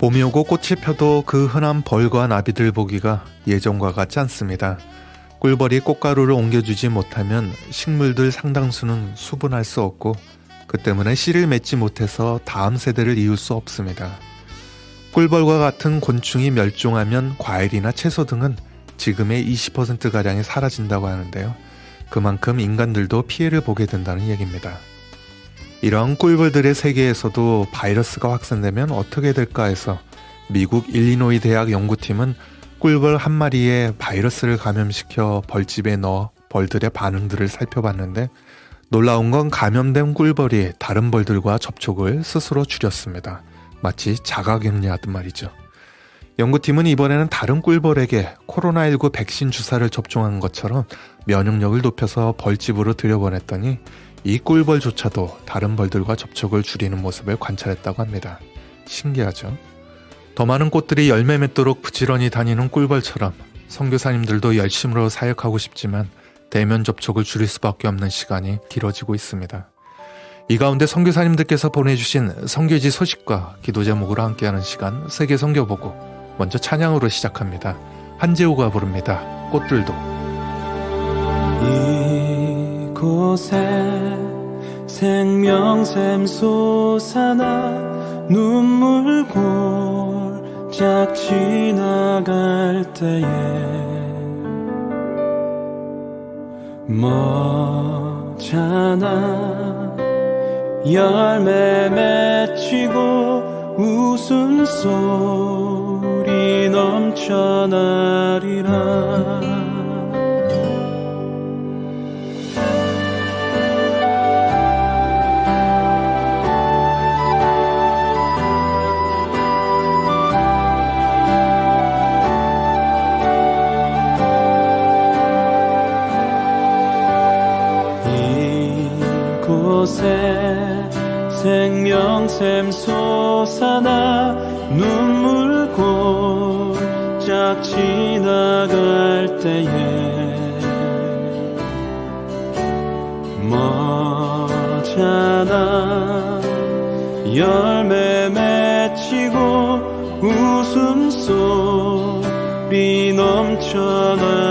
봄이 오고 꽃이 펴도 그 흔한 벌과 나비들 보기가 예전과 같지 않습니다. 꿀벌이 꽃가루를 옮겨주지 못하면 식물들 상당수는 수분할 수 없고 그 때문에 씨를 맺지 못해서 다음 세대를 이을 수 없습니다. 꿀벌과 같은 곤충이 멸종하면 과일이나 채소 등은 지금의 20%가량이 사라진다고 하는데요. 그만큼 인간들도 피해를 보게 된다는 얘기입니다. 이런 꿀벌들의 세계에서도 바이러스가 확산되면 어떻게 될까 해서 미국 일리노이 대학 연구팀은 꿀벌 한 마리에 바이러스를 감염시켜 벌집에 넣어 벌들의 반응들을 살펴봤는데 놀라운 건 감염된 꿀벌이 다른 벌들과 접촉을 스스로 줄였습니다. 마치 자가격리하듯 말이죠. 연구팀은 이번에는 다른 꿀벌에게 코로나19 백신 주사를 접종한 것처럼 면역력을 높여서 벌집으로 들여보냈더니 이 꿀벌조차도 다른 벌들과 접촉을 줄이는 모습을 관찰했다고 합니다. 신기하죠? 더 많은 꽃들이 열매 맺도록 부지런히 다니는 꿀벌처럼 선교사님들도 열심으로 사역하고 싶지만 대면 접촉을 줄일 수밖에 없는 시간이 길어지고 있습니다. 이 가운데 선교사님들께서 보내주신 선교지 소식과 기도 제목으로 함께하는 시간 세계 선교보고 먼저 찬양으로 시작합니다. 한재호가 부릅니다. 꽃들도 이곳에 생명샘 솟아나 눈물 골짝 지나갈 때에 머잖아 열매 맺히고 웃음소리 넘쳐나리라 생명샘 솟아나 눈물 골짝 지나갈 때에 머잖아 열매 맺히고 웃음소리 넘쳐나리라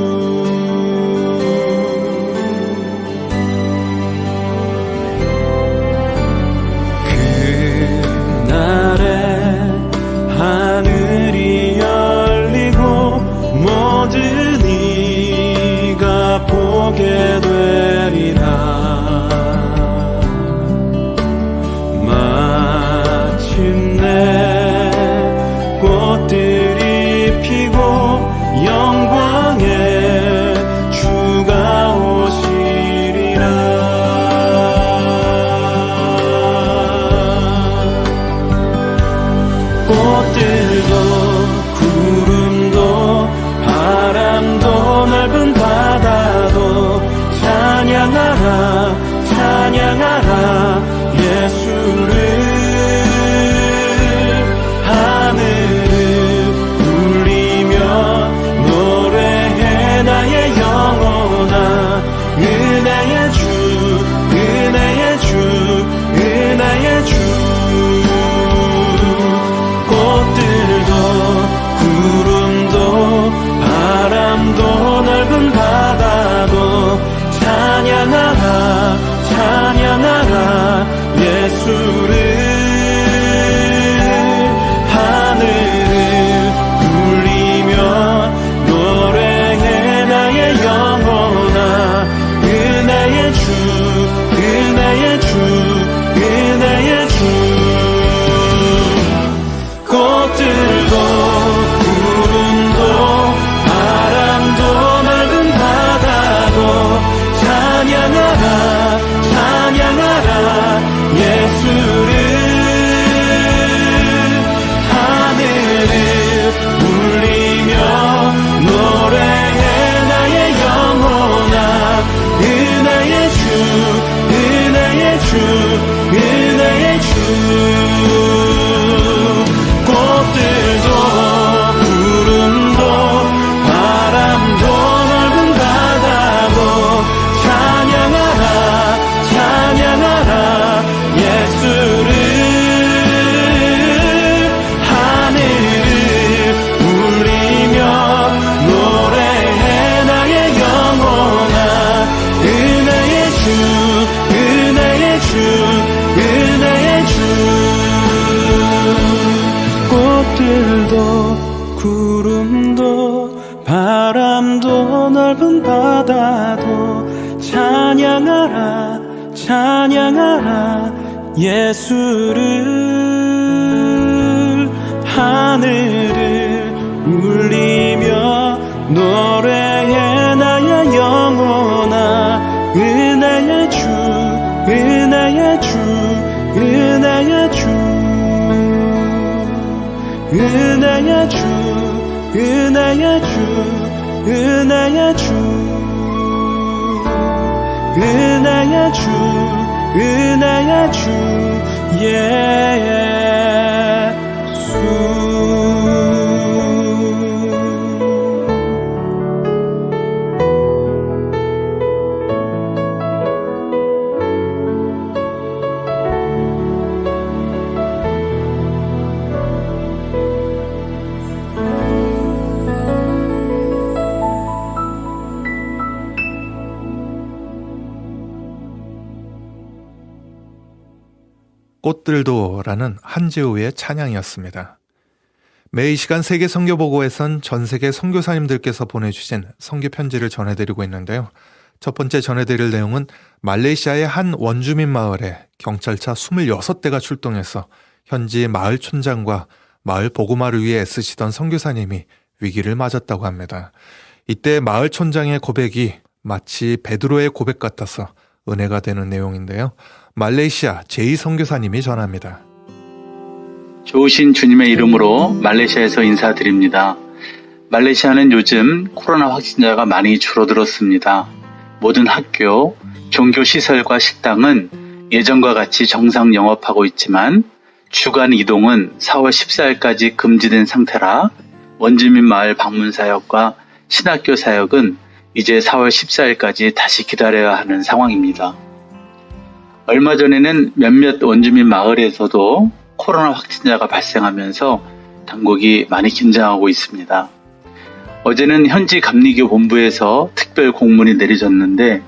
모든 이가 보게 되리라 예수를 하늘을 울리며 노래해 나의 영혼아 은혜의 주 은혜의 주 은혜의 주 은혜의 주 은혜의 주 은혜의 주 은혜의 주 은혜의 주 yeah. 꽃들도라는 한재우의 찬양이었습니다. 매일 시간 세계 선교 보고에선 전 세계 선교사님들께서 보내주신 선교 편지를 전해드리고 있는데요. 첫 번째 전해드릴 내용은 말레이시아의 한 원주민 마을에 경찰차 26대가 출동해서 현지 마을 촌장과 마을 보고마를 위해 애쓰시던 선교사님이 위기를 맞았다고 합니다. 이때 마을 촌장의 고백이 마치 베드로의 고백 같아서 은혜가 되는 내용인데요. 말레이시아 제2 선교사님이 전합니다. 좋으신 주님의 이름으로 말레이시아에서 인사드립니다. 말레이시아는 요즘 코로나 확진자가 많이 줄어들었습니다. 모든 학교, 종교 시설과 식당은 예전과 같이 정상 영업하고 있지만 주간 이동은 4월 14일까지 금지된 상태라 원주민 마을 방문 사역과 신학교 사역은 이제 4월 14일까지 다시 기다려야 하는 상황입니다. 얼마 전에는 몇몇 원주민 마을에서도 코로나 확진자가 발생하면서 당국이 많이 긴장하고 있습니다. 어제는 현지 감리교 본부에서 특별 공문이 내려졌는데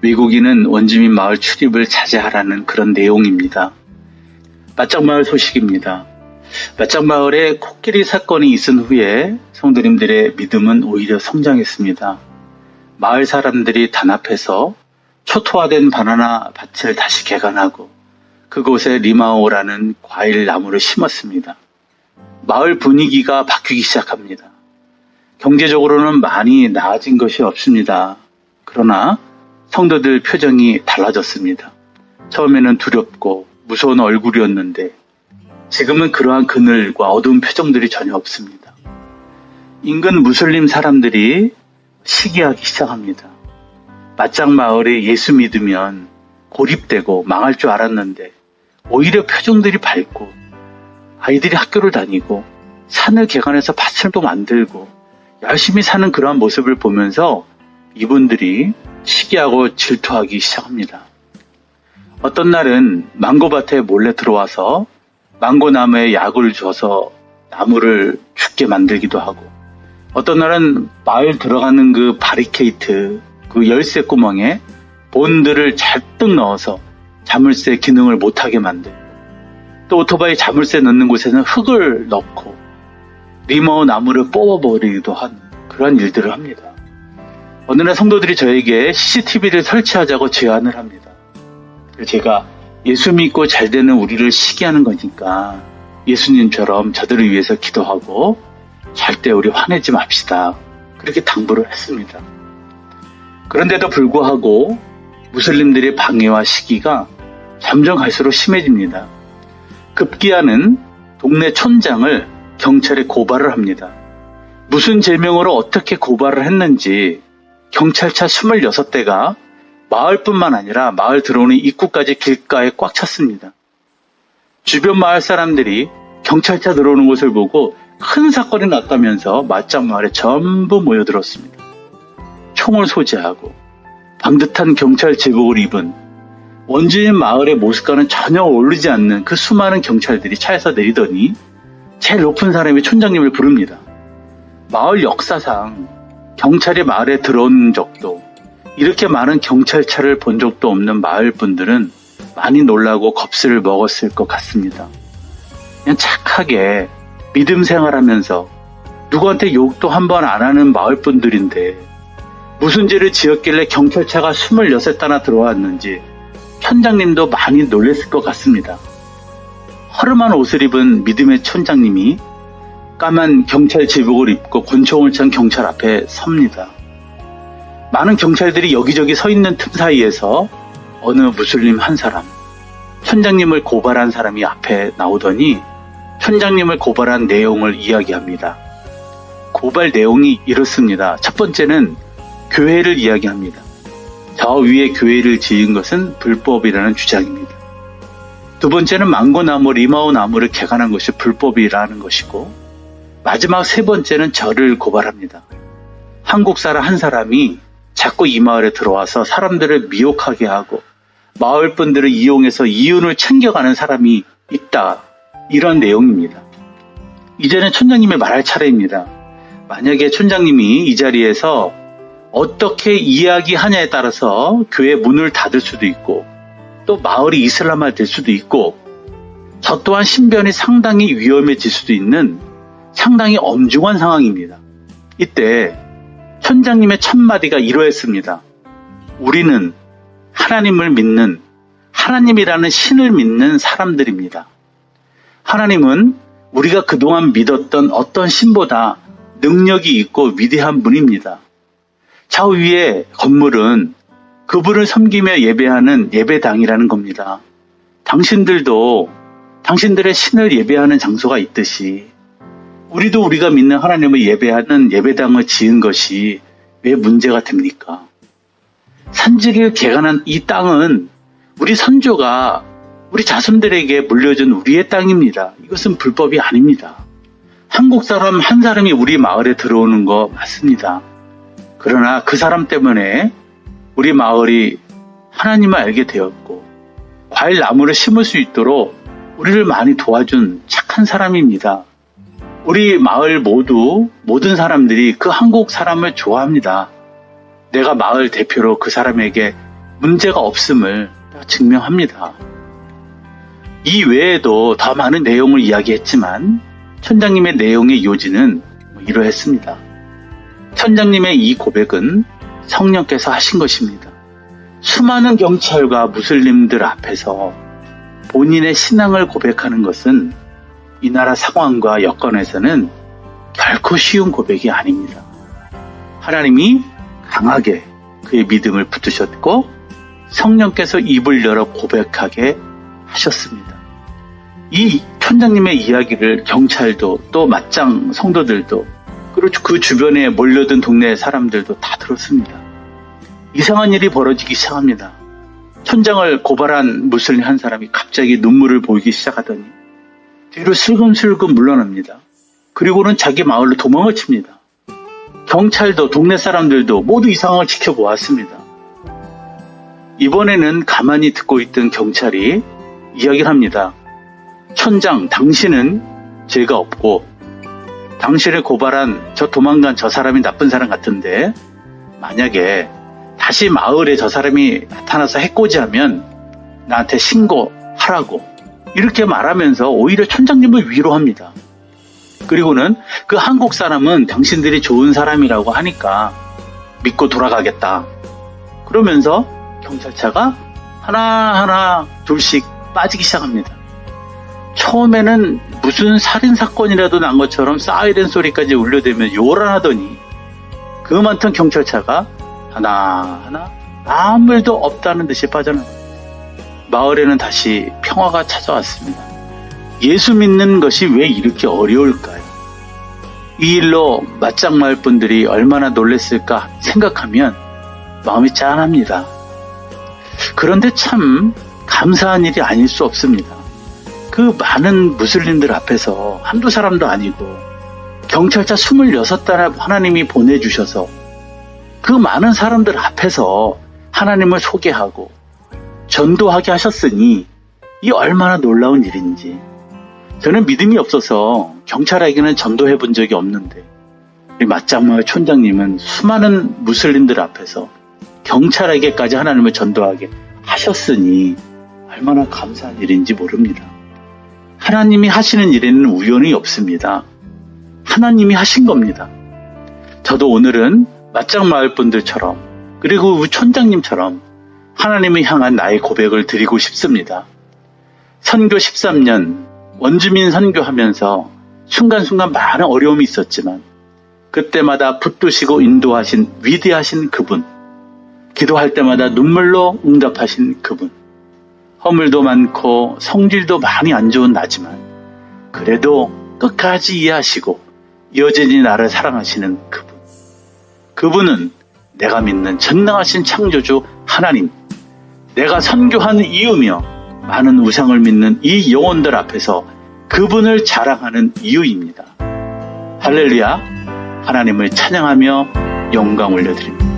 외국인은 원주민 마을 출입을 자제하라는 그런 내용입니다. 맞짱마을 소식입니다. 맞짱마을에 코끼리 사건이 있은 후에 성도님들의 믿음은 오히려 성장했습니다. 마을 사람들이 단합해서 초토화된 바나나 밭을 다시 개간하고 그곳에 리마오라는 과일 나무를 심었습니다. 마을 분위기가 바뀌기 시작합니다. 경제적으로는 많이 나아진 것이 없습니다. 그러나 성도들 표정이 달라졌습니다. 처음에는 두렵고 무서운 얼굴이었는데 지금은 그러한 그늘과 어두운 표정들이 전혀 없습니다. 인근 무슬림 사람들이 시기하기 시작합니다. 맞짱 마을에 예수 믿으면 고립되고 망할 줄 알았는데 오히려 표정들이 밝고 아이들이 학교를 다니고 산을 개간해서 밭을도 만들고 열심히 사는 그러한 모습을 보면서 이분들이 시기하고 질투하기 시작합니다. 어떤 날은 망고밭에 몰래 들어와서 망고나무에 약을 줘서 나무를 죽게 만들기도 하고 어떤 날은 마을 들어가는 그 바리케이트 그 열쇠 구멍에 본들을 잔뜩 넣어서 자물쇠 기능을 못하게 만들고 또 오토바이 자물쇠 넣는 곳에는 흙을 넣고 리머 나무를 뽑아버리기도 한 그런 일들을 합니다. 어느 날 성도들이 저에게 CCTV를 설치하자고 제안을 합니다. 제가 예수 믿고 잘 되는 우리를 시기하는 거니까 예수님처럼 저들을 위해서 기도하고 절대 우리 화내지 맙시다. 그렇게 당부를 했습니다. 그런데도 불구하고 무슬림들의 방해와 시기가 점점 갈수록 심해집니다. 급기야는 동네 촌장을 경찰에 고발을 합니다. 무슨 제명으로 어떻게 고발을 했는지 경찰차 26대가 마을뿐만 아니라 마을 들어오는 입구까지 길가에 꽉 찼습니다. 주변 마을 사람들이 경찰차 들어오는 것을 보고 큰 사건이 났다면서 맞짱 마을에 전부 모여들었습니다. 총을 소지하고 방듯한 경찰 제복을 입은 원주민 마을의 모습과는 전혀 어울리지 않는 그 수많은 경찰들이 차에서 내리더니 제일 높은 사람이 촌장님을 부릅니다. 마을 역사상 경찰이 마을에 들어온 적도 이렇게 많은 경찰차를 본 적도 없는 마을 분들은 많이 놀라고 겁을 먹었을 것 같습니다. 그냥 착하게 믿음 생활하면서 누구한테 욕도 한 번 안 하는 마을 분들인데 무슨 죄를 지었길래 경찰차가 26대나 들어왔는지 천장님도 많이 놀랬을 것 같습니다. 허름한 옷을 입은 믿음의 촌장님이 까만 경찰 제복을 입고 권총을 찬 경찰 앞에 섭니다. 많은 경찰들이 여기저기 서 있는 틈 사이에서 어느 무슬림 한 사람, 촌장님을 고발한 사람이 앞에 나오더니 촌장님을 고발한 내용을 이야기합니다. 고발 내용이 이렇습니다. 첫 번째는 교회를 이야기합니다. 저 위에 교회를 지은 것은 불법이라는 주장입니다. 두 번째는 망고나무, 리마오 나무를 개간한 것이 불법이라는 것이고, 마지막 세 번째는 저를 고발합니다. 한국 사람 한 사람이 자꾸 이 마을에 들어와서 사람들을 미혹하게 하고, 마을 분들을 이용해서 이윤을 챙겨가는 사람이 있다. 이런 내용입니다. 이제는 촌장님이 말할 차례입니다. 만약에 촌장님이 이 자리에서 어떻게 이야기하냐에 따라서 교회 문을 닫을 수도 있고 또 마을이 이슬람화 될 수도 있고 저 또한 신변이 상당히 위험해질 수도 있는 상당히 엄중한 상황입니다. 이때 촌장님의 첫마디가 이러했습니다. 우리는 하나님을 믿는 하나님이라는 신을 믿는 사람들입니다. 하나님은 우리가 그동안 믿었던 어떤 신보다 능력이 있고 위대한 분입니다. 좌우 위에 건물은 그분을 섬기며 예배하는 예배당이라는 겁니다. 당신들도 당신들의 신을 예배하는 장소가 있듯이 우리도 우리가 믿는 하나님을 예배하는 예배당을 지은 것이 왜 문제가 됩니까? 산지를 개간한 이 땅은 우리 선조가 우리 자손들에게 물려준 우리의 땅입니다. 이것은 불법이 아닙니다. 한국 사람 한 사람이 우리 마을에 들어오는 거 맞습니다. 그러나 그 사람 때문에 우리 마을이 하나님을 알게 되었고 과일 나무를 심을 수 있도록 우리를 많이 도와준 착한 사람입니다. 우리 마을 모두 모든 사람들이 그 한국 사람을 좋아합니다. 내가 마을 대표로 그 사람에게 문제가 없음을 증명합니다. 이 외에도 더 많은 내용을 이야기했지만 천장님의 내용의 요지는 뭐 이러했습니다. 천장님의 이 고백은 성령께서 하신 것입니다. 수많은 경찰과 무슬림들 앞에서 본인의 신앙을 고백하는 것은 이 나라 상황과 여건에서는 결코 쉬운 고백이 아닙니다. 하나님이 강하게 그의 믿음을 붙으셨고 성령께서 입을 열어 고백하게 하셨습니다. 이 천장님의 이야기를 경찰도 또 맞짱 성도들도 그리고 그 주변에 몰려든 동네 사람들도 다 들었습니다. 이상한 일이 벌어지기 시작합니다. 천장을 고발한 무슬림 한 사람이 갑자기 눈물을 보이기 시작하더니 뒤로 슬금슬금 물러납니다. 그리고는 자기 마을로 도망을 칩니다. 경찰도 동네 사람들도 모두 이 상황을 지켜보았습니다. 이번에는 가만히 듣고 있던 경찰이 이야기를 합니다. 천장, 당신은 죄가 없고 당신을 고발한 저 도망간 저 사람이 나쁜 사람 같은데 만약에 다시 마을에 저 사람이 나타나서 해코지하면 나한테 신고하라고 이렇게 말하면서 오히려 촌장님을 위로합니다. 그리고는 그 한국 사람은 당신들이 좋은 사람이라고 하니까 믿고 돌아가겠다. 그러면서 경찰차가 하나하나 둘씩 빠지기 시작합니다. 처음에는 무슨 살인사건이라도 난 것처럼 사이렌 소리까지 울려대며 요란하더니 그 많던 경찰차가 하나하나 아무 일도 없다는 듯이 빠져나갑니다. 마을에는 다시 평화가 찾아왔습니다. 예수 믿는 것이 왜 이렇게 어려울까요? 이 일로 맞짱 마을 분들이 얼마나 놀랬을까 생각하면 마음이 짠합니다. 그런데 참 감사한 일이 아닐 수 없습니다. 그 많은 무슬림들 앞에서 한두 사람도 아니고 경찰차 26대나 하나님이 보내주셔서 그 많은 사람들 앞에서 하나님을 소개하고 전도하게 하셨으니 이 얼마나 놀라운 일인지 저는 믿음이 없어서 경찰에게는 전도해 본 적이 없는데 우리 맞장마을 촌장님은 수많은 무슬림들 앞에서 경찰에게까지 하나님을 전도하게 하셨으니 얼마나 감사한 일인지 모릅니다. 하나님이 하시는 일에는 우연이 없습니다. 하나님이 하신 겁니다. 저도 오늘은 맞짱 마을 분들처럼 그리고 우리 촌장님처럼 하나님을 향한 나의 고백을 드리고 싶습니다. 선교 13년 원주민 선교하면서 순간순간 많은 어려움이 있었지만 그때마다 붙드시고 인도하신 위대하신 그분 기도할 때마다 눈물로 응답하신 그분 허물도 많고 성질도 많이 안 좋은 나지만 그래도 끝까지 이해하시고 여전히 나를 사랑하시는 그분 그분은 내가 믿는 전능하신 창조주 하나님 내가 선교하는 이유며 많은 우상을 믿는 이 영혼들 앞에서 그분을 자랑하는 이유입니다. 할렐루야 하나님을 찬양하며 영광 올려드립니다.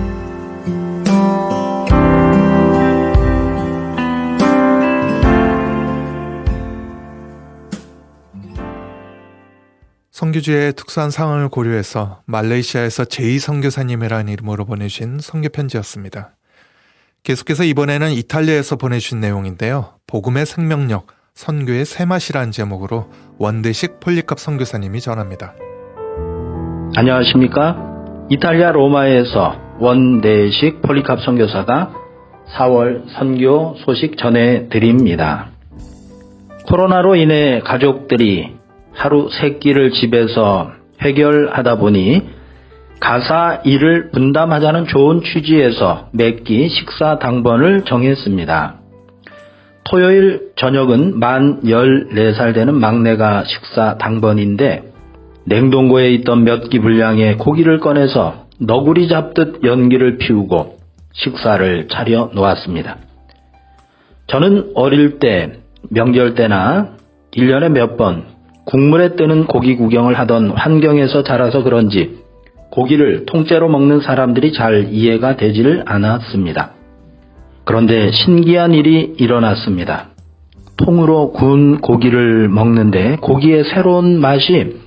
선교주의 특수한 상황을 고려해서 말레이시아에서 제2선교사님이라는 이름으로 보내주신 선교편지였습니다. 계속해서 이번에는 이탈리아에서 보내주신 내용인데요. 복음의 생명력, 선교의 새맛이라는 제목으로 원대식 폴리캅 선교사님이 전합니다. 안녕하십니까? 이탈리아 로마에서 원대식 폴리캅 선교사가 4월 선교 소식 전해드립니다. 코로나로 인해 가족들이 하루 세 끼를 집에서 해결하다 보니 가사 일을 분담하자는 좋은 취지에서 매끼 식사 당번을 정했습니다. 토요일 저녁은 만 14살 되는 막내가 식사 당번인데 냉동고에 있던 몇 끼 분량의 고기를 꺼내서 너구리 잡듯 연기를 피우고 식사를 차려 놓았습니다. 저는 어릴 때, 명절 때나 1년에 몇 번 국물에 뜨는 고기 구경을 하던 환경에서 자라서 그런지 고기를 통째로 먹는 사람들이 잘 이해가 되지를 않았습니다. 그런데 신기한 일이 일어났습니다. 통으로 구운 고기를 먹는데 고기의 새로운 맛이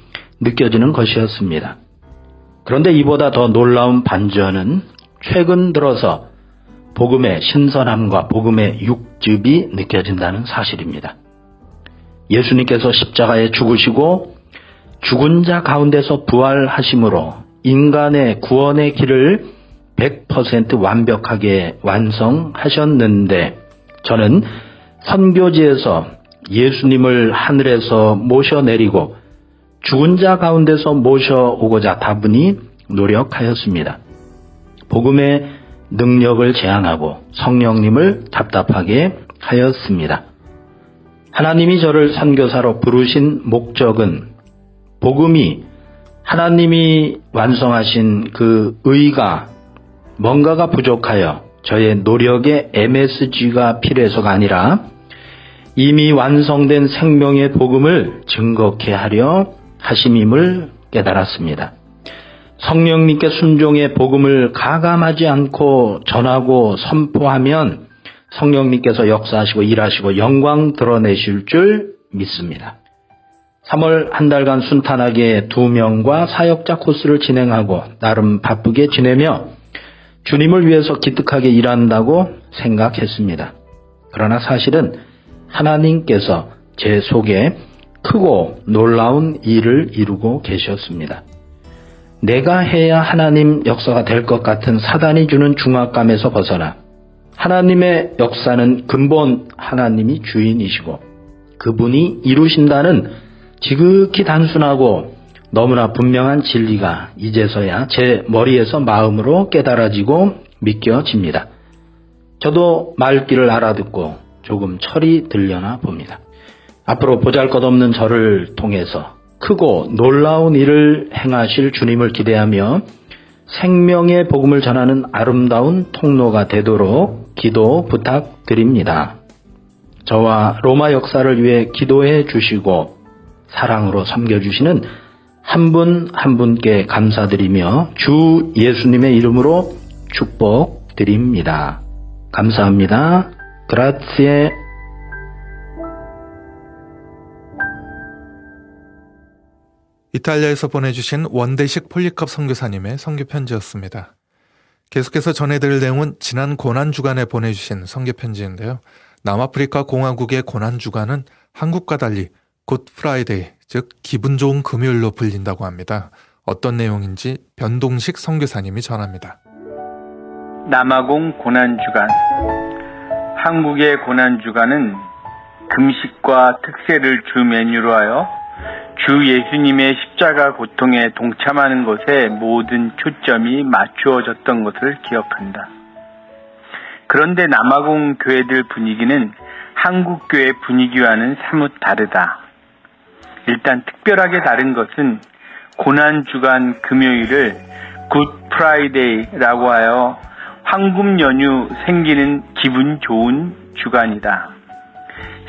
느껴지는 것이었습니다. 그런데 이보다 더 놀라운 반전은 최근 들어서 복음의 신선함과 복음의 육즙이 느껴진다는 사실입니다. 예수님께서 십자가에 죽으시고 죽은 자 가운데서 부활하심으로 인간의 구원의 길을 100% 완벽하게 완성하셨는데 저는 선교지에서 예수님을 하늘에서 모셔내리고 죽은 자 가운데서 모셔오고자 다분히 노력하였습니다. 복음의 능력을 제한하고 성령님을 답답하게 하였습니다. 하나님이 저를 선교사로 부르신 목적은 복음이 하나님이 완성하신 그 의가 뭔가가 부족하여 저의 노력에 MSG가 필요해서가 아니라 이미 완성된 생명의 복음을 증거케 하려 하심임을 깨달았습니다. 성령님께 순종의 복음을 가감하지 않고 전하고 선포하면 성령님께서 역사하시고 일하시고 영광 드러내실 줄 믿습니다. 3월 한 달간 순탄하게 두 명과 사역자 코스를 진행하고 나름 바쁘게 지내며 주님을 위해서 기특하게 일한다고 생각했습니다. 그러나 사실은 하나님께서 제 속에 크고 놀라운 일을 이루고 계셨습니다. 내가 해야 하나님 역사가 될 것 같은 사단이 주는 중압감에서 벗어나 하나님의 역사는 근본 하나님이 주인이시고 그분이 이루신다는 지극히 단순하고 너무나 분명한 진리가 이제서야 제 머리에서 마음으로 깨달아지고 믿겨집니다. 저도 말귀를 알아듣고 조금 철이 들려나 봅니다. 앞으로 보잘 것 없는 저를 통해서 크고 놀라운 일을 행하실 주님을 기대하며 생명의 복음을 전하는 아름다운 통로가 되도록 기도 부탁드립니다. 저와 로마 역사를 위해 기도해 주시고 사랑으로 섬겨주시는 한 분한 분께 감사드리며 주 예수님의 이름으로 축복드립니다. 감사합니다. 그라치에 이탈리아에서 보내주신 원대식 폴리캅 선교사님의 선교 편지였습니다. 계속해서 전해드릴 내용은 지난 고난 주간에 보내주신 선교 편지인데요. 남아프리카 공화국의 고난 주간은 한국과 달리 굿 프라이데이 즉 기분 좋은 금요일로 불린다고 합니다. 어떤 내용인지 변동식 선교사님이 전합니다. 남아공 고난 주간 한국의 고난 주간은 금식과 특세를 주 메뉴로 하여 주 예수님의 십자가 고통에 동참하는 것에 모든 초점이 맞추어졌던 것을 기억한다. 그런데 남아공 교회들 분위기는 한국 교회 분위기와는 사뭇 다르다. 일단 특별하게 다른 것은 고난 주간 금요일을 굿 프라이데이라고 하여 황금 연휴 생기는 기분 좋은 주간이다.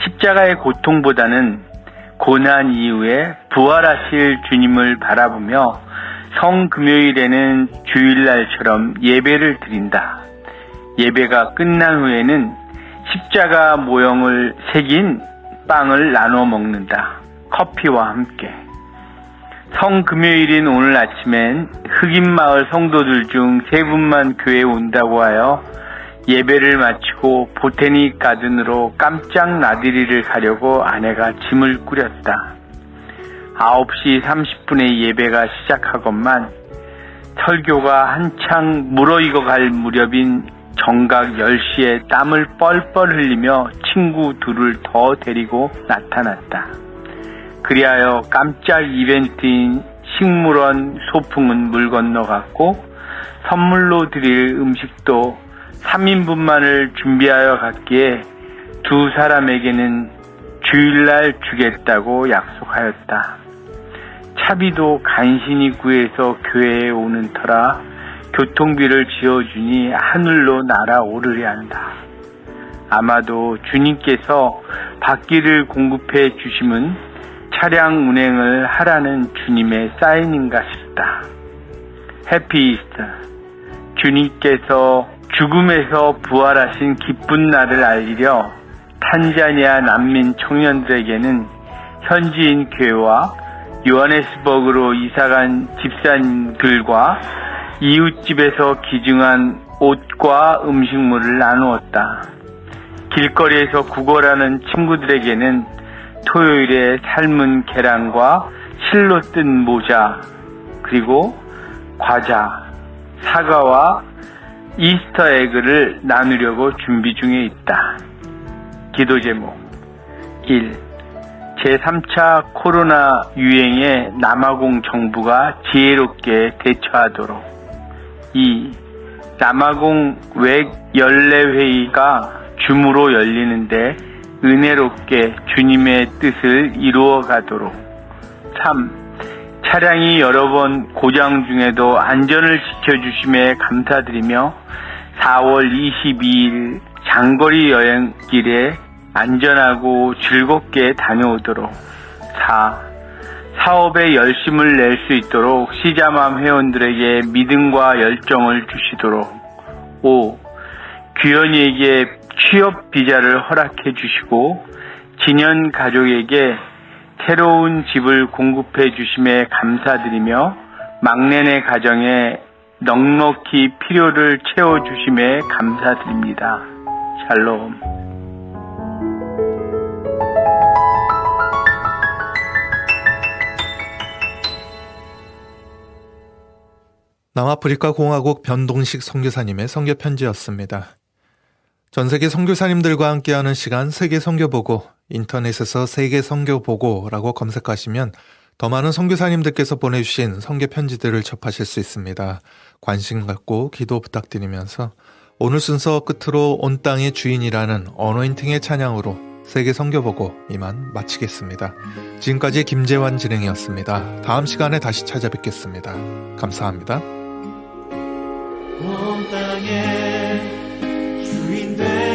십자가의 고통보다는 고난 이후에 부활하실 주님을 바라보며 성금요일에는 주일날처럼 예배를 드린다. 예배가 끝난 후에는 십자가 모형을 새긴 빵을 나눠 먹는다. 커피와 함께. 성금요일인 오늘 아침엔 흑인마을 성도들 중 세 분만 교회에 온다고 하여 예배를 마치고 보테닉 가든으로 깜짝 나들이를 가려고 아내가 짐을 꾸렸다. 9시 30분에 예배가 시작하건만 설교가 한창 물어익어 갈 무렵인 정각 10시에 땀을 뻘뻘 흘리며 친구 둘을 더 데리고 나타났다. 그리하여 깜짝 이벤트인 식물원 소풍은 물 건너갔고 선물로 드릴 음식도 3인분만을 준비하여 갔기에 두 사람에게는 주일날 주겠다고 약속하였다. 차비도 간신히 구해서 교회에 오는 터라 교통비를 지어주니 하늘로 날아오르려 한다. 아마도 주님께서 바퀴를 공급해 주심은 차량 운행을 하라는 주님의 사인인가 싶다. 해피 이스터. 주님께서 죽음에서 부활하신 기쁜 날을 알리려 탄자니아 난민 청년들에게는 현지인 교회와 요하네스버그로 이사간 집사님들과 이웃집에서 기증한 옷과 음식물을 나누었다. 길거리에서 구걸하는 친구들에게는 토요일에 삶은 계란과 실로 뜬 모자, 그리고 과자, 사과와 이스터 에그를 나누려고 준비 중에 있다. 기도 제목 1. 제3차 코로나 유행에 남아공 정부가 지혜롭게 대처하도록 2. 남아공 외 연례회의가 줌으로 열리는데 은혜롭게 주님의 뜻을 이루어 가도록 3. 차량이 여러 번 고장 중에도 안전을 지켜주심에 감사드리며 4월 22일 장거리 여행길에 안전하고 즐겁게 다녀오도록 4. 사업에 열심을 낼 수 있도록 시자맘 회원들에게 믿음과 열정을 주시도록 5. 규현이에게 취업 비자를 허락해 주시고 진현 가족에게 새로운 집을 공급해 주심에 감사드리며 막내네 가정에 넉넉히 필요를 채워 주심에 감사드립니다. 샬롬. 남아프리카 공화국 변동식 선교사님의 선교 편지였습니다. 전 세계 선교사님들과 함께하는 시간 세계 선교 보고 인터넷에서 세계 선교 보고라고 검색하시면 더 많은 선교사님들께서 보내주신 선교 편지들을 접하실 수 있습니다. 관심 갖고 기도 부탁드리면서 오늘 순서 끝으로 온 땅의 주인이라는 어노인팅의 찬양으로 세계 선교 보고 이만 마치겠습니다. 지금까지 김재환 진행이었습니다. 다음 시간에 다시 찾아뵙겠습니다. 감사합니다. 온 땅에 주인 주